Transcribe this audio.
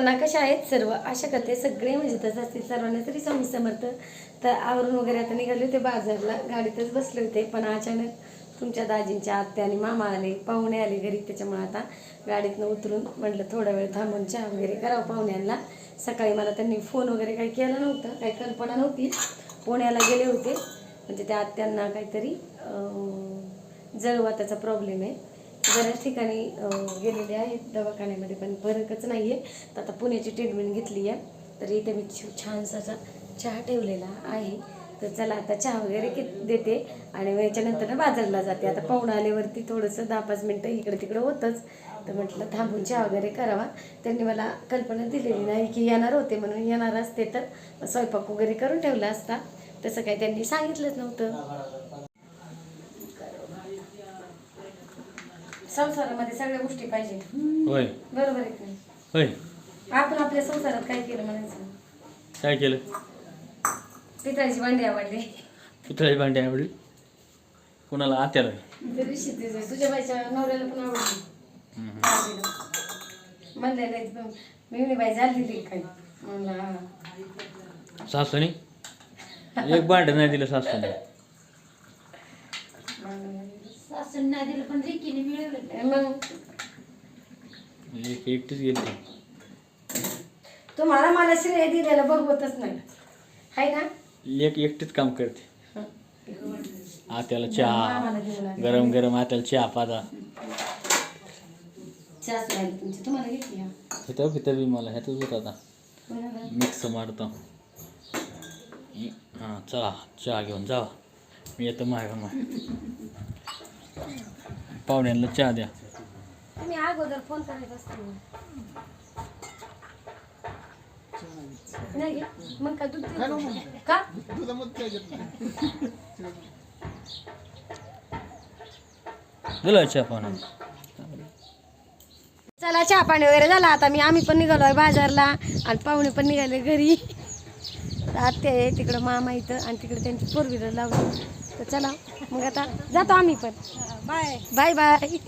सर्वांना कशा आहेत सर्व? आशा करते सगळे म्हणजे तसं असतील सर्वांना तरी स्वामी समर्थ. तर आवरून वगैरे आता निघाले होते बाजारला. गाडीतच बसले होते पण अचानक तुमच्या दाजींच्या आत्या आणि मामा आले पाहुणे आले घरी. त्याच्यामुळे आता गाडीतनं उतरून म्हटलं थोडा वेळ थांबून चहा वगैरे करावं पाहुण्यांना. सकाळी मला त्यांनी फोन वगैरे काही केला नव्हता काही कल्पना नव्हती. पुण्याला गेले होते. म्हणजे त्या आत्यांना काहीतरी जळवा जळवाताचा प्रॉब्लेम आहे. बऱ्याच ठिकाणी गेलेले आहेत दवाखान्यामध्ये पण फरकच नाही आहे तर आता पुण्याची ट्रीटमेंट घेतली आहे. तर इथे मी छानसा असा चहा ठेवलेला आहे. तर चला आता चहा वगैरे कि देते. आणि मग याच्यानंतर ना बाजारला जाते. आता पाहुणा आल्यावरती थोडंसं दहा पाच मिनटं इकडे तिकडं होतंच. तर म्हटलं थांबून चहा वगैरे करावा. त्यांनी मला कल्पना दिलेली नाही की येणार होते म्हणून येणार असते तर. स्वयंपाक वगैरे करून ठेवला असता. तसं काही त्यांनी सांगितलंच नव्हतं. संसारामध्ये सगळ्या गोष्टी पाहिजे. होय. बरोबर आहे की नाही? होय. आपण आपल्या संसारात काय केलं म्हणायचं? काय केलं? पितळाची भांडी आवडली. पितळी भांडी आवडली? कुणाला? आत्याला? ते तुझ्या बाईच्या नवऱ्याला पण आवडली. म्हणले नाही पण बाई म्हणलं हा. सासूने? एक भांड नाही दिलं सासूने. सासून नाही दिलं पण रिकीने मिळवलं मग? एक एकटीच गेली. तुम्हाला मला श्रेय दिलेलं बघवतच नाही. हाय ना? एक एकटीच काम करते. हं. आत्याला चहा लागले. गरम गरम आत्याला चहा पाजा. चहा राहिली तुमची. तुम्हाला घेतली हा बी मला ह्यातच होत. आता कोणाला? मिक्स मारतो. हां चला चहा घेऊन जावा. मी येतो माग माग पाहुण्यांना चहा द्या. तुम्ही अगोदर फोन करायचा असतो नाही घे. मग काय दूध देऊ का? का दिलं चहा पाहुण्या चला चहा पाणी वगैरे झाला. आता मी आम्ही पण निघालो आहे बाजारला. आणि पाहुणे पण निघाले घरी. आत्या आहे तिकडं मामा इथं आणि तिकडे त्यांची फोर व्हीलर लावली. तर चला मग आता जातो आम्ही पण. बाय. Bye bye.